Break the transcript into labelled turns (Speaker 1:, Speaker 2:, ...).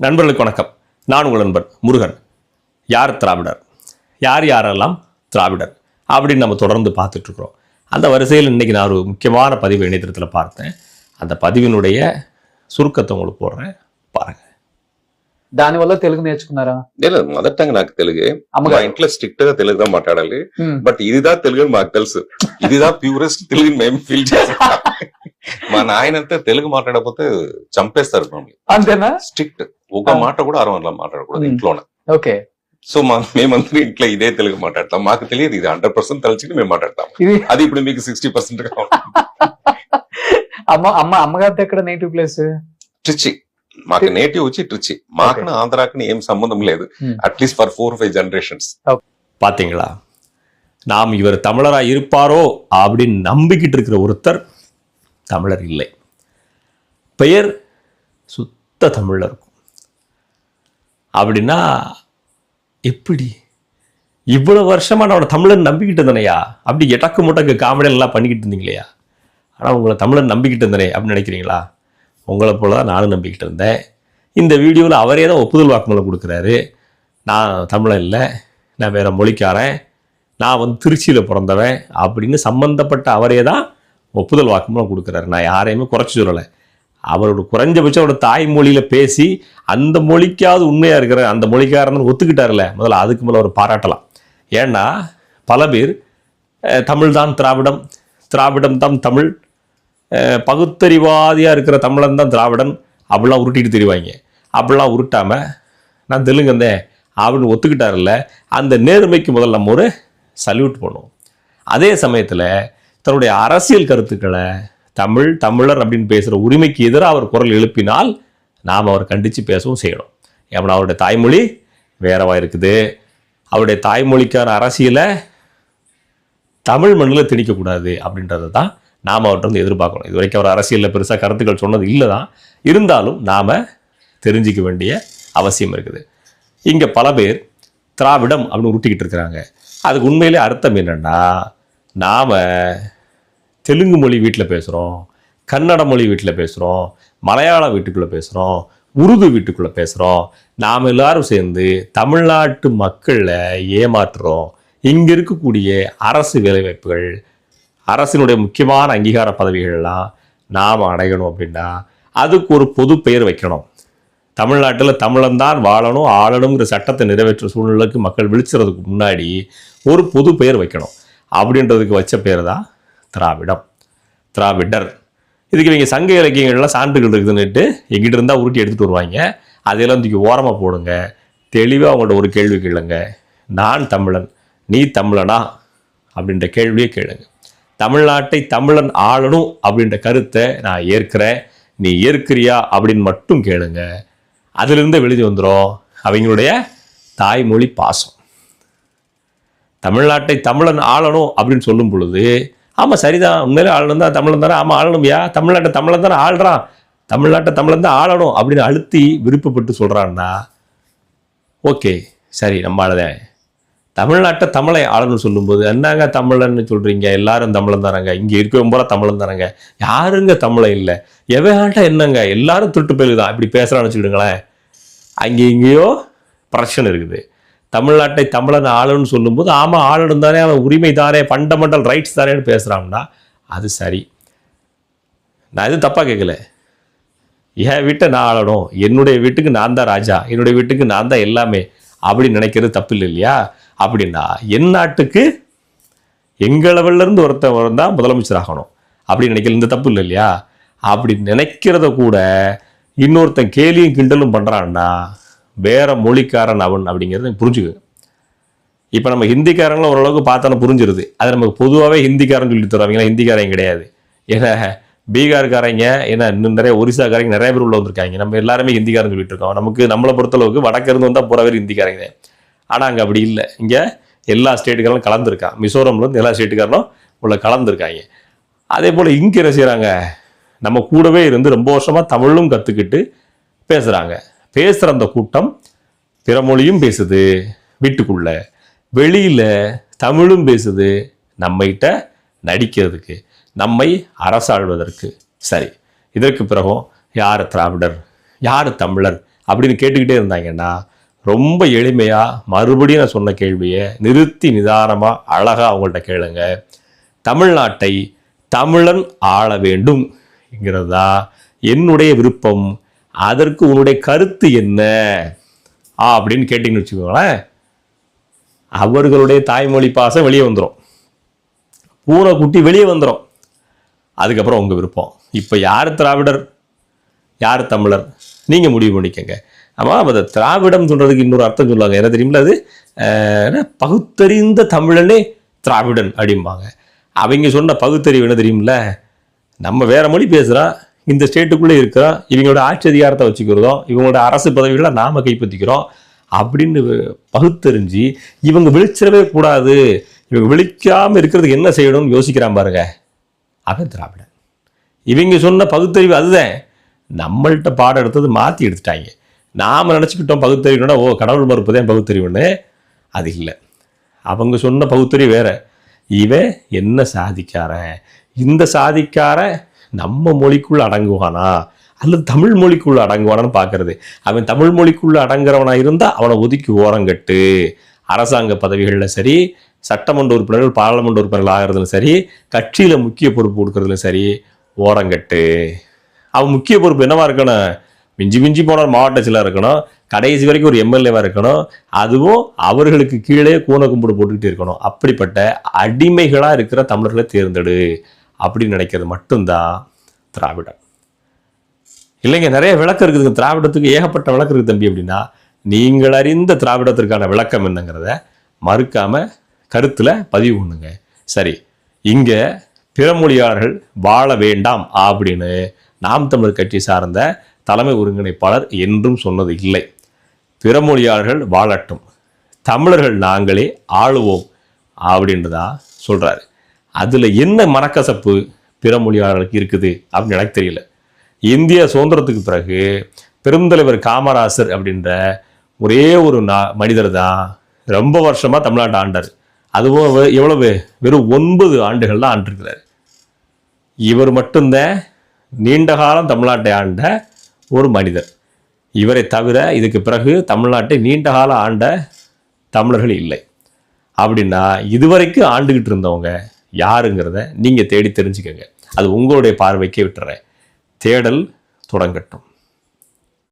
Speaker 1: நண்பர்களுக்கு வணக்கம். நான் உங்கள் நண்பர் முருகன். யார் திராவிடர்? யார் யாரெல்லாம் திராவிடர்? அப்படின்னு நம்ம தொடர்ந்து பார்த்துட்ருக்குறோம். அந்த வரிசையில் இன்றைக்கி நான் ஒரு முக்கியமான பதிவு இணையதளத்தில் பார்த்தேன். அந்த பதிவினுடைய சுருக்கத்தை உங்களுக்கு போடுறேன். பாருங்க.
Speaker 2: దాని వల్ల తెలుగు నేర్చుకున్నారా
Speaker 3: లేదు మొదట నాకు తెలుగే మా ఇంట్లో స్ట్రిక్ట్ గా తెలుగుదా మాట్లాడాలి బట్ ఇదిదా తెలుగు మాకు తెలుసు ఇదిదా ప్యూరెస్ట్ తెలుగు మేము ఫీల్ చేస్తాం మా నాయనంతా తెలుగు మాట్లాడకపోతే చంపేస్తారు మమ్మల్ని
Speaker 2: అంతేనా
Speaker 3: స్ట్రిక్ట్ ఒక
Speaker 2: ఆ.
Speaker 3: మాట కూడా అరవట్లా మాట్లాడకూడదు
Speaker 2: ఉమ్.
Speaker 3: ఇంట్లోనే
Speaker 2: ఓకే
Speaker 3: సో మా మేమందరం ఇంట్లో ఇదే తెలుగు మాట్లాడతాం మాకు తెలియదు ఇది హండ్రెడ్ పర్సెంట్ తలచి మేము మాట్లాడతాం
Speaker 2: ఇది
Speaker 3: అది ఇప్పుడు మీకు సిక్స్టీ పర్సెంట్ గా ఉంటుంది.
Speaker 2: అమ్మ అమ్మ అమ్మగారిది ఎక్కడ నేటివ్ ప్లేస్
Speaker 3: ట్రిచి మాకు నేటివ్ వచ్చి ట్రిచి మాకు ఆంధ్రాకి ఏం సంబంధం లేదు
Speaker 2: um.
Speaker 3: At least for four five generations
Speaker 1: பார்த்தீங்களா நாம் இவர் தமிழராக இருப்பாரோ அப்படின்னு நம்பிக்கிட்டு இருக்கிற ஒருத்தர் தமிழர் இல்லை பெயர் சுத்த தமிழில் இருக்கும் அப்படின்னா எப்படி? இவ்வளோ வருஷமாக நான் தமிழன் நம்பிக்கிட்டு இருந்தேனையா? அப்படி எட்டக்கு முட்டக்கு காமெடியெல்லாம் பண்ணிக்கிட்டு இருந்தீங்களையா? ஆனால் உங்களை தமிழன் நம்பிக்கிட்டு இருந்தேனே அப்படின்னு நினைக்கிறீங்களா? உங்களை போல தான் நானும் நம்பிக்கிட்டு இருந்தேன். இந்த வீடியோவில் அவரே தான் ஒப்புதல் வாக்குமூலம் கொடுக்குறாரு. நான் தமிழன் இல்லை. நான் வேறு மொழிக்காரன். நான் வந்து திருச்சியில் பிறந்தவன். அப்படின்னு சம்மந்தப்பட்ட அவரே தான் ஒப்புதல் வாக்குமூலம் கொடுக்குறாரு. நான் யாரையுமே குறைச்சி சொல்லலை. அவரோட குறைஞ்சபட்சம் அவரோட தாய்மொழியில் பேசி அந்த மொழிக்காவது உண்மையாக இருக்கிற அந்த மொழிக்காரன் ஒத்துக்கிட்டார்ல முதல்ல அதுக்கு மேலே அவர் பாராட்டலாம். ஏன்னா பல பேர் தமிழ் தான் திராவிடம் திராவிடம் தான் தமிழ் பகுத்தறிவாதியாக இருக்கிற தமிழன் தான் திராவிடன் அப்படிலாம் உருட்டிட்டு தெரிவாங்க. அப்படிலாம் உருட்டாமல் நான் தெலுங்கந்தேன் அப்படின்னு ஒத்துக்கிட்டாருல்ல அந்த நேர்மைக்கு முதல்ல நம்ம ஒரு சல்யூட் பண்ணுவோம். அதே சமயத்தில் தன்னுடைய அரசியல் கருத்துக்களை தமிழ் தமிழர் அப்படின்னு பேசுகிற உரிமைக்கு எதிராக அவர் குரல் எழுப்பினால் நாம் அவர் கண்டித்து பேசவும் செய்யணும். ஏன்னா அவருடைய தாய்மொழி வேறவா இருக்குது. அவருடைய தாய்மொழிக்கான அரசியலை தமிழ் மண்ணில் திணிக்கக்கூடாது அப்படின்றத தான் நாம் அவர்கிட்ட எதிர்பார்க்கணும். இது வரைக்கும் அவர் அரசியலில் பெருசாக கருத்துக்கள் சொன்னது இல்லை தான். இருந்தாலும் நாம் தெரிஞ்சிக்க வேண்டிய அவசியம் இருக்குது. இங்கே பல பேர் திராவிடம் அப்படின்னு உருட்டிக்கிட்டு இருக்கிறாங்க. அதுக்கு உண்மையிலே அர்த்தம் என்னென்னா நாம் தெலுங்கு மொழி வீட்டில் பேசுகிறோம் கன்னட மொழி வீட்டில் பேசுகிறோம் மலையாள வீட்டுக்குள்ளே பேசுகிறோம் உருது வீட்டுக்குள்ளே பேசுகிறோம் நாம் எல்லாரும் சேர்ந்து தமிழ்நாட்டு மக்களை ஏமாற்றுறோம். இங்கே இருக்கக்கூடிய அரசு வேலைவாய்ப்புகள் அரசினுடைய முக்கியமான அங்கீகார பதவிகள்லாம் நாம் அடையணும் அப்படின்னா அதுக்கு ஒரு பொது பெயர் வைக்கணும். தமிழ்நாட்டில் தமிழன்தான் வாழணும் ஆளணுங்கிற சட்டத்தை நிறைவேற்ற சூழ்நிலைக்கு மக்கள் விழிச்சுறதுக்கு முன்னாடி ஒரு பொது பெயர் வைக்கணும். அப்படின்றதுக்கு வச்ச பேர் தான் திராவிடம். திராவிடர். இதுக்கு இவங்க சங்க இலக்கியங்கள்லாம் சான்றுகள் இருக்குதுன்னுட்டு எங்கிட்ட இருந்தால் உருட்டி எடுத்துகிட்டு வருவாங்க. அதையெல்லாம் தூக்கி ஓரமாக போடுங்க. தெளிவாக அவங்கள்ட்ட ஒரு கேள்வி கேளுங்க. நான் தமிழன் நீ தமிழனா? அப்படின்ற கேள்வியே கேளுங்க. தமிழ்நாட்டை தமிழன் ஆளணும் அப்படின்ற கருத்தை நான் ஏற்கிறேன். நீ ஏற்கிறியா அப்படின்னு மட்டும் கேளுங்க. அதிலிருந்து வெளியே வந்துடும் அவங்களுடைய தாய்மொழி பாசம். தமிழ்நாட்டை தமிழன் ஆளணும் அப்படின்னு சொல்லும் பொழுது ஆமாம் சரிதான். உண்மையிலே ஆளணும் தான் தமிழன் தானே. ஆமாம் ஆளணும்யா தமிழ்நாட்டை தமிழன் தானே ஆள்றான். தமிழ்நாட்டை தமிழன் தான் ஆளணும் அப்படின்னு அழுத்தி விருப்பப்பட்டு சொல்கிறான்னா ஓகே சரி நம்ம ஆளுதேன் தமிழ்நாட்டை தமிழை ஆளணும்னு சொல்லும்போது என்னங்க தமிழன்னு சொல்கிறீங்க எல்லாரும் தமிழன் தானங்க. இங்கே இருக்கவும் போல தமிழன் தானங்க. யாருங்க தமிழை இல்லை? எவையாண்டா என்னங்க? எல்லாரும் திருட்டு போயிடுதான் தான் இப்படி பேசுகிறான்னு வச்சுக்கிடுங்களேன். அங்கே இங்கேயோ பிரச்சனை இருக்குது. தமிழ்நாட்டை தமிழன் ஆளுன்னு சொல்லும்போது ஆமாம் ஆளணும் தானே அவன் உரிமை தானே ஃபண்டமெண்டல் ரைட்ஸ் தானேன்னு பேசுகிறான்னா அது சரி. நான் எதுவும் தப்பாக கேட்கல என் வீட்டை நான் ஆளணும். என்னுடைய வீட்டுக்கு நான் தான் ராஜா. என்னுடைய வீட்டுக்கு நான் தான் எல்லாமே. அப்படின்னு நினைக்கிறது தப்பு இல்லை இல்லையா? அப்படின்னா என் நாட்டுக்கு எங்கள் ஒருத்தன் வந்தால் முதலமைச்சர் ஆகணும். அப்படின்னு நினைக்கல இந்த தப்பு இல்லை இல்லையா? அப்படி நினைக்கிறத கூட இன்னொருத்தன் கேலியும் கிண்டலும் பண்ணுறான்னா வேற மொழிக்காரன் அவன் அப்படிங்கிறத புரிஞ்சுக்குங்க இப்போ நம்ம ஹிந்திக்காரங்களும் ஓரளவுக்கு பார்த்தோன்னா புரிஞ்சிருது. அது நமக்கு பொதுவாகவே ஹிந்திக்காரன் சொல்லி தருவாங்க. ஹிந்திக்காரங்க கிடையாது. ஏன்னா பீகார்காரங்க ஏன்னா இன்னும் நிறைய ஒரிசாக்காரங்க நிறைய பேர் உள்ள வந்திருக்காங்க. நம்ம எல்லாருமே ஹிந்திக்காரன் சொல்லிட்டு இருக்கோம். நமக்கு நம்மளை பொறுத்தளவுக்கு வடக்கிருந்து வந்தால் பூரா பேர் ஹிந்திக்காரங்க ஆனால் அங்கே அப்படி இல்லை. இங்கே எல்லா ஸ்டேட்டுக்காரனும் கலந்துருக்கான் மிசோரம்லேருந்து எல்லா ஸ்டேட்டுக்காரனும் உள்ள கலந்துருக்காங்க. அதே போல் இங்கே என்ன செய்கிறாங்க நம்ம கூடவே இருந்து ரொம்ப வருஷமாக தமிழும் கற்றுக்கிட்டு பேசுகிறாங்க பேசுகிற அந்த கூட்டம் பிற மொழியும் பேசுது. வீட்டுக்குள்ள வெளியில் தமிழும் பேசுது. நம்மகிட்ட நடிக்கிறதுக்கு நம்மை அரசாழ்வதற்கு சரி இதற்கு பிறகும் யார் திராவிடர் யார் தமிழர் அப்படின்னு கேட்டுக்கிட்டே இருந்தாங்கன்னா ரொம்ப எளிமையாக மறுபடியும் நான் சொன்ன கேள்வியை நிறுத்தி நிதானமாக அழகாக அவங்கள்ட்ட கேளுங்க. தமிழ்நாட்டை தமிழன் ஆள வேண்டும் என்னுடைய விருப்பம். அதற்கு உன்னுடைய கருத்து என்ன? அப்படின்னு கேட்டிங்கன்னு வச்சுக்கோங்களேன். அவர்களுடைய தாய்மொழி பாசம் வெளியே வந்துடும் பூனைக்குட்டி வெளியே வந்துடும் அதுக்கப்புறம் உங்கள் விருப்பம். இப்போ யார் திராவிடர்? யார் தமிழர்? நீங்கள் முடிவு பண்ணிக்கங்க. ஆமாம் அந்த திராவிடம் சொல்கிறதுக்கு இன்னொரு அர்த்தம் சொல்லுவாங்க. என்ன தெரியுமில அது? என்ன? பகுத்தறிந்த தமிழனே திராவிடன் அப்படிம்பாங்க. அவங்க சொன்ன பகுத்தறிவு என்ன தெரியுமில்ல? நம்ம வேறு மொழி பேசுகிறோம் இந்த ஸ்டேட்டுக்குள்ளே இருக்கிறோம் இவங்களோட ஆட்சி அதிகாரத்தை வச்சுக்கிறதோ இவங்களோட அரசு பதவிகளை நாம் கைப்பற்றிக்கிறோம் அப்படின்னு பகுத்தறிஞ்சு இவங்க விழிச்சிடவே கூடாது. இவங்க விழிக்காமல் இருக்கிறதுக்கு என்ன செய்யணும்னு யோசிக்கிறான் பாருங்க அவன் திராவிடன். இவங்க சொன்ன பகுத்தறிவு அதுதான். நம்மள்கிட்ட பாடம் எடுத்தது மாற்றி எடுத்துட்டாங்க. நாம் நினச்சிக்கிட்டோம் பகுத்தறிவுனா ஓ கடவுள் மறுப்பு தான் பகுத்தறிவுன்னு. அது இல்லை. அவங்க சொன்ன பகுத்தறிவு வேற. இவன் என்ன சாதிக்காரன்? இந்த சாதிக்காரன் நம்ம மொழிக்குள் அடங்குவானா? அல்லது தமிழ் மொழிக்குள்ள அடங்குவானான்னு பார்க்கறது. அவன் தமிழ் மொழிக்குள்ள அடங்குறவனா இருந்தால் அவனை ஒதுக்கி ஓரங்கட்டு அரசாங்க பதவிகளில் சரி சட்டமன்ற உறுப்பினர்கள் பாராளுமன்ற உறுப்பினர்கள் ஆகிறதுலும் சரி கட்சியில் முக்கிய பொறுப்பு கொடுக்கறதுலும் சரி ஓரங்கட்டு அவன் முக்கிய பொறுப்பு என்னவா இருக்கணும்? மிஞ்சி மிஞ்சி போனால் மாவட்ட செயலாக இருக்கணும். கடைசி வரைக்கும் ஒரு எம்எல்ஏவாக இருக்கணும். அதுவும் அவர்களுக்கு கீழே கூன கும்பிடு போட்டுக்கிட்டு இருக்கணும். அப்படிப்பட்ட அடிமைகளாக இருக்கிற தமிழர்களை தேர்ந்தெடு. அப்படின்னு நினைக்கிறது மட்டும்தான் திராவிடம். இல்லைங்க நிறைய விளக்கம் இருக்குதுங்க. திராவிடத்துக்கு ஏகப்பட்ட விளக்கம் இருக்குது தம்பி அப்படின்னா நீங்கள் அறிந்த திராவிடத்திற்கான விளக்கம் என்னங்கிறத மறுக்காம கருத்தில் பதிவு பண்ணுங்க. சரி இங்கே பிறமொழியாளர்கள் வாழ வேண்டாம் அப்படின்னு நாம் தமிழர் கட்சி சார்ந்த தலைமை ஒருங்கிணைப்பாளர் என்றும் சொன்னது இல்லை. பிறமொழியாளர்கள் வாழட்டும். தமிழர்கள் நாங்களே ஆளுவோம் அப்படின்றதா சொல்கிறாரு அதில் என்ன மனக்கசப்பு பிறமொழியாளர்களுக்கு இருக்குது அப்படின்னு எனக்கு தெரியல. இந்திய சுதந்திரத்துக்கு பிறகு பெருந்தலைவர் காமராசர் அப்படின்ற ஒரே ஒரு நா- மனிதர் தான் ரொம்ப வருஷமாக தமிழ்நாட்டை ஆண்டார். அதுவும் எவ்வளவு? வெறும் ஒன்பது ஆண்டுகள் தான் ஆண்டிருக்கிறார். இவர் மட்டும்தான் நீண்ட காலம் தமிழ்நாட்டை ஆண்ட ஒரு மனிதர். இவரை தவிர இதுக்கு பிறகு தமிழ்நாட்டை நீண்ட காலம் ஆண்ட தமிழர்கள் இல்லை. அப்படின்னா இதுவரைக்கும் ஆண்டுகிட்டு இருந்தவங்க யாருங்கிறத நீங்கள் தேடி தெரிஞ்சுக்கங்க. அது உங்களுடைய பார்வைக்கே விட்டுறேன். தேடல் தொடங்கட்டும்.